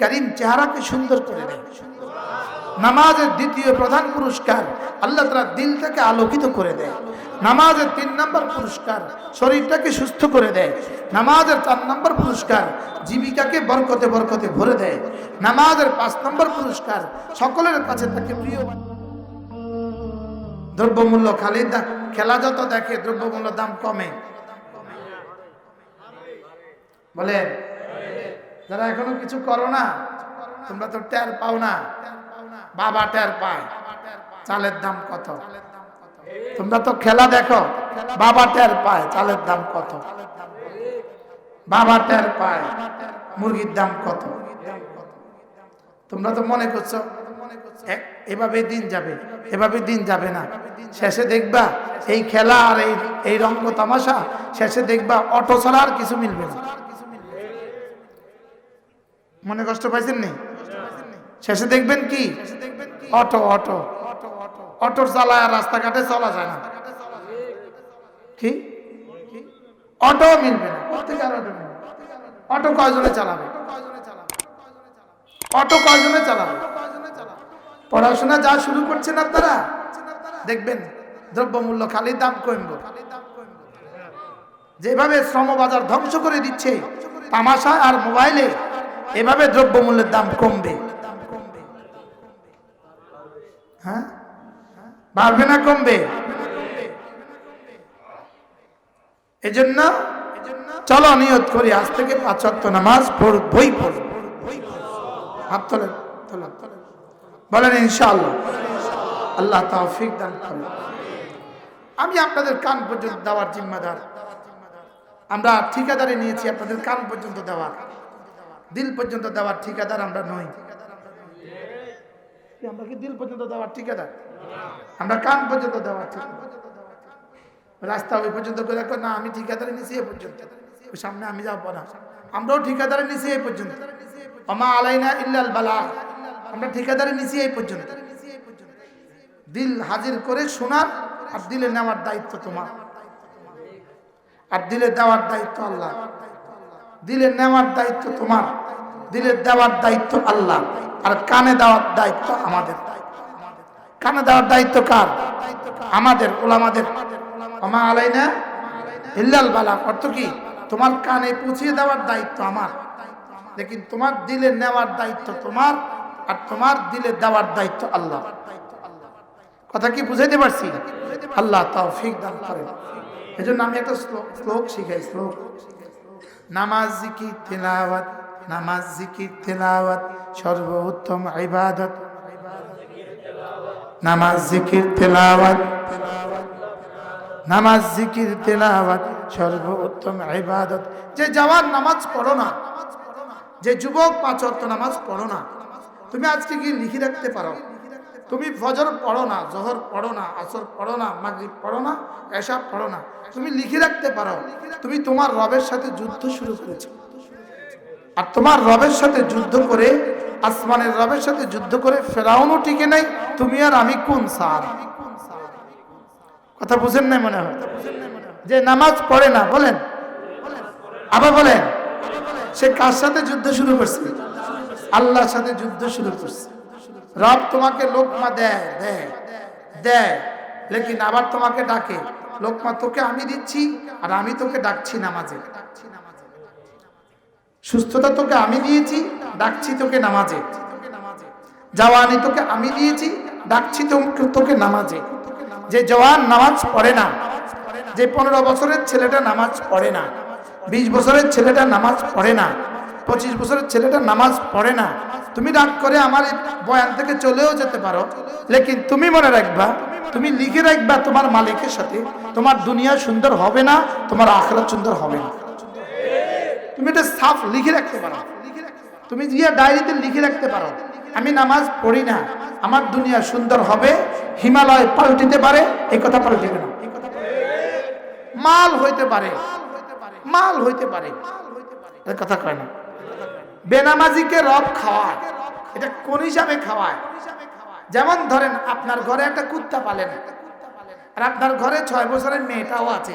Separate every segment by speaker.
Speaker 1: করিম চেহারাকে সুন্দর করে দেয় নামাজের দ্বিতীয় প্রধান পুরস্কার আল্লাহ তারা দিলটাকে আলোকিত করে দেয়। নামাজের তিন নম্বর পুরস্কার শরীরটাকে সুস্থ করে দেয়। নামাজের চার নম্বর পুরস্কার জীবিকাকে বরকতে বরকতে ভরে দেয়। নামাজের পাঁচ নম্বর পুরস্কার সকলের কাছে তাকে প্রিয় দ্রব্যমূল্য খালি খেলা যত দেখে দ্রব্যমূল্য দাম কমে। বলে যারা এখনও কিছু করো না, তোমরা তো টের পাও না। বাবা টের পায়। চালের দাম কত? তোমরা তো খেলা দেখো, বাবা টের পায় চালের দাম কত? বাবা টের পায় মুরগির দাম কত? তোমরা তো মনে করছ এভাবে দিন যাবে, এভাবে দিন যাবে না। শেষে দেখবা এই খেলা আর এই এই রঙ্গ তামাশা, শেষে দেখবা অটো ছাড়া আর কিছু মিলবে না। মনে কষ্ট পাইছেন নি শেষে দেখবেন কি? অটো অটো অটো চালায় রাস্তাঘাটে চলা যায় না। কি? অটো মিলবে না অটো কয়জনে চালাবে? অটো কয়জনে চালাবে? পড়াশোনা যা শুরু করছেন আপনারা, দেখবেন দ্রব্যমূল্য খালি দাম কমবে। যেভাবে শ্রমবাজার ধ্বংস করে দিচ্ছে, তামাশা আর মোবাইলে এভাবে দ্রব্যমূল্যের দাম কমবে। হ্যাঁ? বাড়বে না কমবে? এজন্য চলো নিয়ত করি, আজ থেকে পাঁচ ওয়াক্ত নামাজ বই পড়। বলেন, ইনশাআল্লাহ। আল্লাহ তৌফিক দান করেন। আমি আপনাদের কান পর্যন্ত দেওয়ার জিম্মাদার। আমরা ঠিকাদারি নিয়েছি আপনাদের কান পর্যন্ত দেওয়ার। দিল পর্যন্ত দেওয়ার ঠিকাদার আমরা নই। আমরা কি দিল পর্যন্ত দেওয়ার ঠিকাদার? আমরা কান পর্যন্ত দেওয়ার ঠিকাদার। রাস্তা ওই পর্যন্ত করে না, আমি ঠিকাদারি নিছি এ পর্যন্ত। সামনে আমি যাব না। আমরাও ঠিকাদারে নিছি এই পর্যন্ত। আমা আলাইনা ইল্লাল বালা। আমরা ঠিকাদারি নিছি এই পর্যন্ত। দিল হাজির করে শোনার আর দিলে নেওয়ার দায়িত্ব তোমার। আর দিলে দেওয়ার দায়িত্ব আল্লাহ দিলে নেওয়ার দায়িত্ব তোমার দিলে দেওয়ার দায়িত্ব আল্লাহ, আর কানে দেওয়ার দায়িত্ব আমাদের। কানে দেওয়ার দায়িত্ব কার? আমাদের, ওলামাদের। আমা আলাইনা ইল্লাল বালা, অর্থ কি? তোমার কানে পৌঁছিয়ে দেওয়ার দায়িত্ব আমার। লেকিন তোমার দিলে নেওয়ার দায়িত্ব তোমার, আর তোমার দিলে দেওয়ার দায়িত্ব আল্লাহ। কথা কি বুঝাইতে পারছি? আল্লাহ তৌফিক দান করেন। এই জন্য আমি একটা শ্লোক শ্লোক শিখাই, শ্লোক। নামাজ জিকির তেলাওয়াত? নামাজ জিকির তেলাওয়াত? সর্বোত্তম ইবাদত। নামাজ জিকির তেলাওয়াত? নামাজ জিকির তেলাওয়াত? সর্বোত্তম ইবাদত। যে জওয়ান নামাজ পড়ো না, যে যুবক পাঁচ ওয়াক্ত নামাজ পড়ো না, তুমি আজকে কি লিখে রাখতে পারো? তুমি ফজর পড়ো না, জহর পড়ো না, আসর পড়ো না, মাগরিব পড়ো না এসা পড়ো না। তুমি লিখে রাখতে পারো, তুমি তোমার রবের সাথে যুদ্ধ শুরু করেছ। আর তোমার রবের সাথে যুদ্ধ করে, আসমানের রবের সাথে যুদ্ধ করে ফেরাউনও টিকে নাই, তুমি আর আমি কোন সার? কথা বুঝেন নাই মনে হয়? যে নামাজ পড়ে না, বলেন। আবার বলেন, সে কার সাথে যুদ্ধ শুরু করছে? আল্লাহর সাথে যুদ্ধ শুরু করছে। রব তোমাকে লোকমা দেয় দেয় দেয়। লেকিন আবার তোমাকে ডাকে, লোকমা, তোকে আমি দিচ্ছি আর আমি তোকে ডাকছি নামাজে। সুস্থতা তোকে আমি দিয়েছি, ডাকছি তোকে নামাজে। জওয়ানি তোকে আমি দিয়েছি, ডাকছি তোকে নামাজে। যে জওয়ান নামাজ পড়ে না, যে পনেরো বছরের ছেলেটা নামাজ পড়ে না, বিশ বছরের ছেলেটা নামাজ পড়ে না পঁচিশ বছরের ছেলেটা নামাজ পড়ে না। তুমি রাগ করে আমার বয়ান থেকে চলেও যেতে পারো। লেকিন তুমি মনে রাখবা, তুমি লিখে রাখবা তোমার মালিকের সাথে, তোমার দুনিয়া সুন্দর হবে না, তোমার আখরাত সুন্দর হবে না। তুমি এটা সাফ লিখে রাখতে পারো। তুমি গিয়ে ডায়েরিতে লিখে রাখতে পারো, আমি নামাজ পড়ি না, আমার দুনিয়া সুন্দর হবে, হিমালয় পাল্টিতে পারে, এই কথা পাল্টিবে না। মাল হইতে পারে, মাল হইতে পারে। কথা কয় না। বেনামাজিকে রব খাওয়ায়। এটা কোন হিসাবে খাওয়ায়? যেমন ধরেন, আপনার ঘরে একটা কুত্তা পালেন। আর আপনার ঘরে ছয় বছরের মেয়েটাও আছে।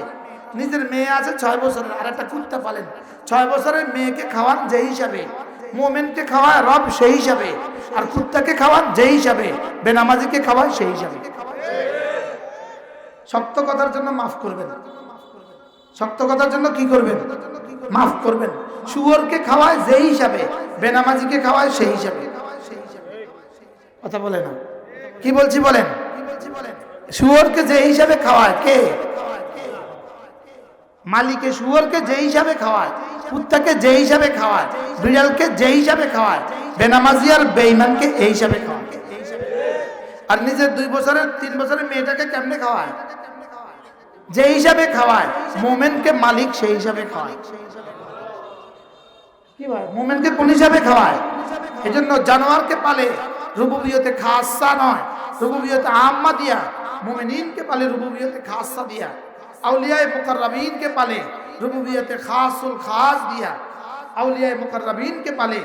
Speaker 1: নিজের মেয়ে আছে, ছয় বছরের, আর একটা কুত্তা পালেন। ছয় বছরের মেয়েকে খাওয়ান যে হিসাবে। মোমেনকে খাওয়ায় রব সেই হিসাবে। আর কুত্তাকে খাওয়ান যে হিসাবে। বেনামাজিকে খাওয়ায় সেই হিসাবে। শক্ত কথার জন্য মাফ করবেন। শক্ত কথার জন্য কি করবেন? মাফ করবেন। শুয়োরকে খাওয়ায় যে হিসাবে, বেনামাজিকে খাওয়ায় সেই হিসাবে। কথা বলে না। কি বলছি বলেন? শুয়োরকে যে হিসাবে খাওয়ায় কে? মালিকে শুয়োরকে যে হিসাবে খাওয়ায়, কুত্তাকে যে হিসাবে খাওয়ায়, বিড়ালকে যে হিসাবে খাওয়ায়, বেনামাজি আর বেঈমানকে এই হিসাবে খাওয়ায়। আর নিজের দুই বছরের, তিন বছরের মেয়েটাকে কেমনে খাওয়ায়? যে হিসাবে খাওয়ায়, মোমেনকে মালিক সেই হিসাবে খাওয়ায়। কি ভাই? মোমেনকে কোন হিসাবে খাওয়ায়? এই জন্য জানোয়ারকে পালে রুবুবিয়তে খাসা নয়। রুবুবিয়তে আম্মা দিয়া, মোমেনিনকে পালে রুবুবিয়তে খাসা দিয়া। আউলিয়ায় মুকররবিনকে পালে রুবুবিয়তে খাসুল খাস দিয়া। আউলিয়ায় মুকররবিনকে পালে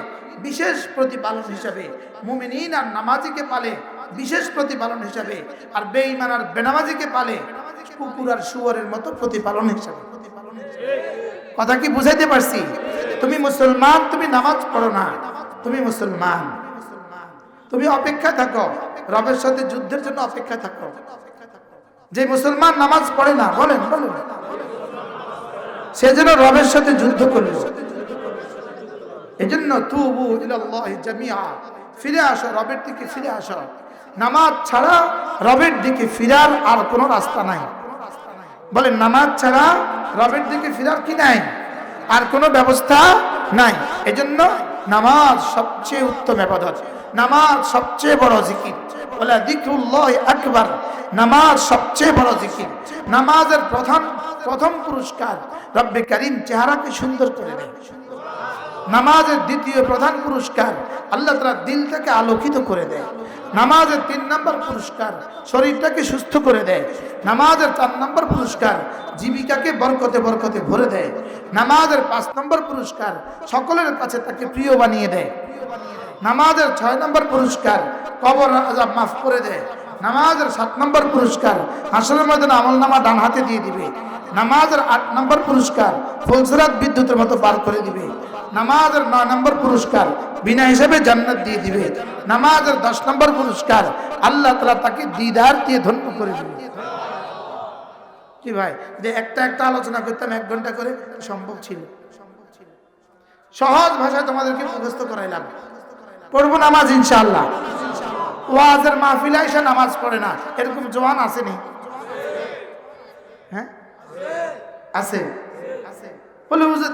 Speaker 1: বিশেষ প্রতিপালন হিসাবে, মুমিনিন আর নামাজিকে পালে বিশেষ প্রতিপালন হিসাবে, আর বেঈমান আর বেনামাজিকে পালে কুকুর আর শুয়ারের মতো প্রতিপালন হিসাবে। কথা কি বুঝাইতে পারছি? তুমি মুসলমান, তুমি নামাজ পড়ো না। তুমি মুসলমান। তুমি অপেক্ষা থাকো। রবের সাথে যুদ্ধের জন্য অপেক্ষা থাকো। যে মুসলমান নামাজ পড়ে না, বলেন বলেন। সে যেন রবের সাথে যুদ্ধ করল। এজন্য তুবু জামিআ, ফিরে আসো, রবের দিকে ফিরে আসো। নামাজ ছাড়া রবের দিকে ফিরার আর কোনো রাস্তা নাই। বলেন, নামাজ ছাড়া রবের দিকে ফিরার কি নাই? আর কোনো ব্যবস্থা নাই। এজন্য নামাজ সবচেয়ে উত্তম আবাদত। নামাজ সবচেয়ে বড় জিকির। বলে দিকরুল্লাহ আকবার। নামাজ সবচেয়ে বড় জিকির। নামাজের প্রধান, প্রথম পুরস্কার রব্বে কারিম চেহারাকে সুন্দর করে দেয়। নামাজের দ্বিতীয় প্রধান পুরস্কার আল্লাহ তালা দিলটাকে আলোকিত করে দেয়। নামাজের তিন নম্বর পুরস্কার শরীরটাকে সুস্থ করে দেয়। নামাজের চার নম্বর পুরস্কার জীবিকাকে বরকতে বরকতে ভরে দেয়। নামাজের পাঁচ নম্বর পুরস্কার সকলের কাছে তাকে প্রিয় বানিয়ে দেয়। নামাজের ছয় নম্বর পুরস্কার কবর আজাব মাফ করে দেয়। নামাজের সাত নম্বর পুরস্কার হাসনের মধ্যে আমল নামা ডান হাতে দিয়ে দিবে। নামাজের আট নম্বর পুরস্কার ফুলসরাত বিদ্যুতের মতো পার করে দিবে। নামাজের নয় নম্বর পুরস্কার বিনা হিসেবে জান্নাত দিয়ে দিবে। নামাজের দশ নম্বর পুরস্কার আল্লাহ তালা তাকে দিদার দিয়ে ধন্য করে দিবে। কি ভাই? যে একটা একটা আলোচনা করতাম এক ঘণ্টা করে সম্ভব ছিল। সহজ ভাষায় তোমাদেরকে মুখস্থ করাইলাম। পড়ব নামাজ ইনশাআল্লাহ। ওয়াজের মাহফিলে এসে নামাজ পড়ে না। এরকম জোয়ান আসেনি। হ্যাঁ? আছে? বলে, হুজুর,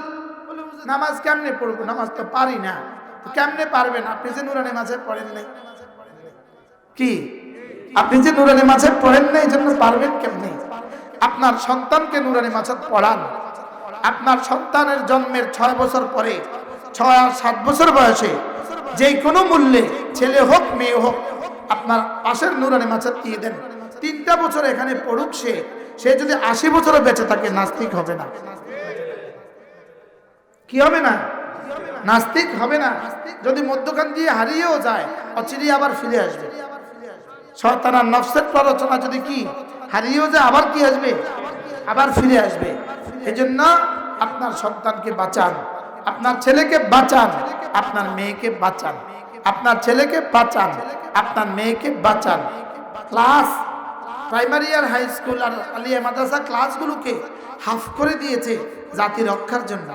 Speaker 1: নামাজ কেমনে পড়ব? নামাজ তো পারি না। কেমনে পারবেন? আপনি যে নুরানি মাঝে পড়েন নাই। কি? আপনি যে নুরানি মাঝে পড়েন নাই, এই জন্য পারবেন কেমনে? আপনার সন্তানকে নুরানি মাঝে পড়ান। আপনার সন্তানের জন্মের ছয় বছর পরে, ছয় আর সাত বছর বয়সে, যে কোনো মূল্যে ছেলে হোক, মেয়ে হোক, আপনার পাশের নুরানি মাছের দিয়ে দেন। তিনটা বছর এখানে পড়ুক সে সে যদি আশি বছরও বেঁচে থাকে, নাস্তিক হবে না। কি হবে না? নাস্তিক হবে না। যদি মধ্যখান দিয়ে হারিয়েও যায়, অচিরি আবার ফিরে আসবে। শয়তানার নফসের প্ররোচনা যদি কি? হারিয়েও যায়, আবার কি আসবে? আবার ফিরে আসবে। এজন্য আপনার সন্তানকে বাঁচান। আপনার ছেলেকে বাঁচান। আপনার মেয়েকে বাঁচান। আপনার ছেলেকে বাঁচান। আপনার মেয়েকে বাঁচান। ক্লাস প্রাইমারি আর হাই স্কুল আর আলিয়া মাদ্রাসা ক্লাসগুলোকে হাফ করে দিয়েছে জাতি রক্ষার জন্য।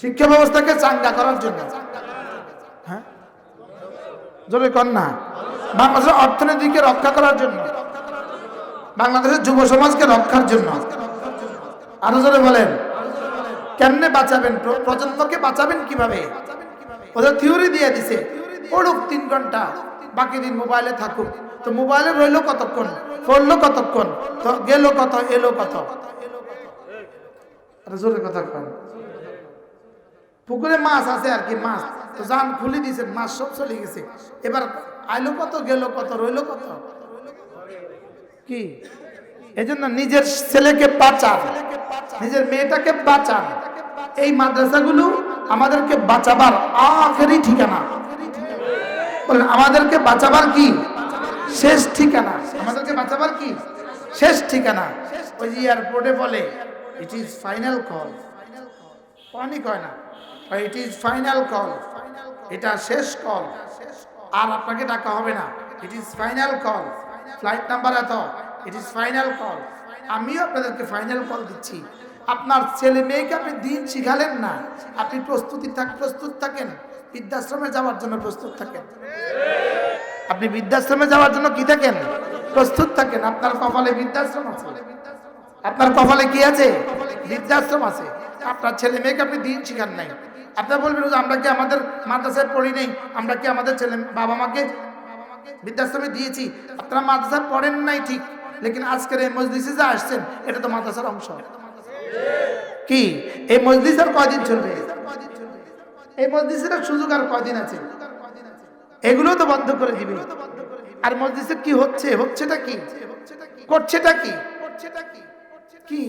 Speaker 1: শিক্ষা ব্যবস্থাকে চাঙ্গা করার জন্য। হ্যাঁ? জোরে কন না? বাংলাদেশের অর্থনীতিকে রক্ষা করার জন্য। বাংলাদেশের যুব সমাজকে রক্ষার জন্য। আরও জোরে বলেন। কেমনে বাঁচাবেন? প্র- প্রজন্মকে বাঁচাবেন কীভাবে? ওদের থিওরি দিয়ে দিছে। পড়ুক তিন ঘণ্টা। বাকি দিন মোবাইলে থাকুক। তো মোবাইলে রইল কতক্ষণ? পড়ল কতক্ষণ? তো গেল কত? এলো কত? কথা পুকুরে মাছ আছে আর কি, মাছ। তো জান খুলে দিয়েছেন মাছ সব চলে গেছে। এবার আইলো কত, গেল কত, রইল কত? কি? এই জন্য নিজের ছেলেকে বাঁচান। নিজের মেয়েটাকে বাঁচান। এই মাদ্রাসাগুলো আমাদেরকে বাঁচাবার আখেরি ঠিকানা। বলেন আমাদেরকে বাঁচাবার কি? শেষ ঠিকানা। আমাদেরকে বাঁচাবার কি? শেষ ঠিকানা। ওই যে এয়ারপোর্টে বলে ইট ইজ ফাইনাল কল পানি কয় না? ইট ইজ ফাইনাল কল এটা শেষ কল আর আপনাকে ডাকা হবে না। It is final call flight number এত। ইট ইজ ফাইনাল কল আমিও আপনাদেরকে ফাইনাল কল দিচ্ছি। আপনার ছেলে মেয়েকে আপনি দিন শিখালেন না? আপনি প্রস্তুতি থাক, প্রস্তুত থাকেন। বৃদ্ধাশ্রমে যাওয়ার জন্য প্রস্তুত থাকেন। আপনি বৃদ্ধাশ্রমে যাওয়ার জন্য কি থাকেন প্রস্তুত থাকেন। আপনার কপালে বৃদ্ধাশ্রম আছে। আপনার কপালে কি আছে? বৃদ্ধাশ্রম আছে। আপনার ছেলে মেয়েকে আপনি দিন শিখান নাই। আপনার বলবেন আমরা কি আমাদের মাদ্রাসায় পড়ি নেই? আমরা কি আমাদের ছেলে বাবা মাকে বৃদ্ধাশ্রমে দিয়েছি? আপনারা মাদ্রাসায় পড়েন নাই ঠিক। লেকিন আজকের এই মজলিসে যা আসছেন, এটা তো মাদ্রাসার অংশ। কি? এই মজলিস আর কয়দিন চলবে? এই মজলিসের সুযোগ আর কদিন আছে? এগুলো তো বন্ধ করে দিবে। আর মসজিদে কি হচ্ছে? হচ্ছেটা কি? করছেটা কি? কি?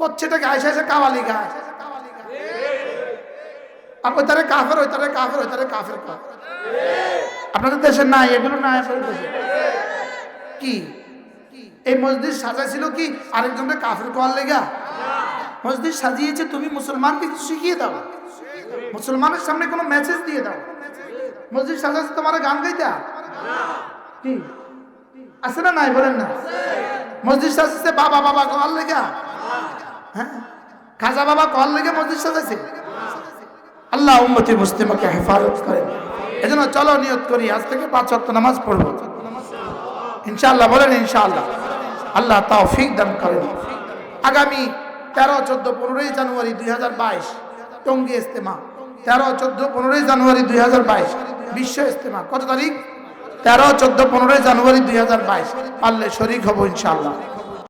Speaker 1: করছেটা কি? আয়সা আয়সা কাওয়ালি আর ওই তারে কাফের ওই তারে কাফের তারে কাফের আপনাদের দেশে নাই, এগুলো নাই আপনাদের দেশে। কি? এই মসজিদ সাজাইছিল কি? আরেকজনকে কাফের করার লেগা। মসজিদ সাজিয়েছে, তুমি মুসলমানকে শিখিয়ে দাও। মুসলমানের সামনে কোনো মেসেজ দিয়ে দাও। মসজিদ সাজাচ্ছে, তোমার গান গাইতা? কি? আছে না নাই, বলেন না? মসজিদ সাজাচ্ছে, বাবা বাবা কল লেগা? হ্যাঁ? খাজা বাবা কল লেগে মসজিদ সাজাইছে আল্লাহ উম্মতি মুসলিমকে হেফাজত করেন এজন্য চলো নিয়ত করি, আজ থেকে পাঁচ ওয়াক্ত নামাজ পড়ব। ইনশাআল্লাহ, বলেন ইনশাআল্লাহ। আল্লাহ তৌফিক দান করেন। আগামী তেরো, চোদ্দ, পনেরোই জানুয়ারি দুই হাজার বাইশ টঙ্গী ইস্তেমা তেরো, চোদ্দ, পনেরোই জানুয়ারি দুই হাজার বাইশ। বিশ্ব ইস্তেমা কত তারিখ? তেরো, চোদ্দ, পনেরোই জানুয়ারি দুই হাজার বাইশ। পারলে শরিক হব ইনশাআল্লাহ।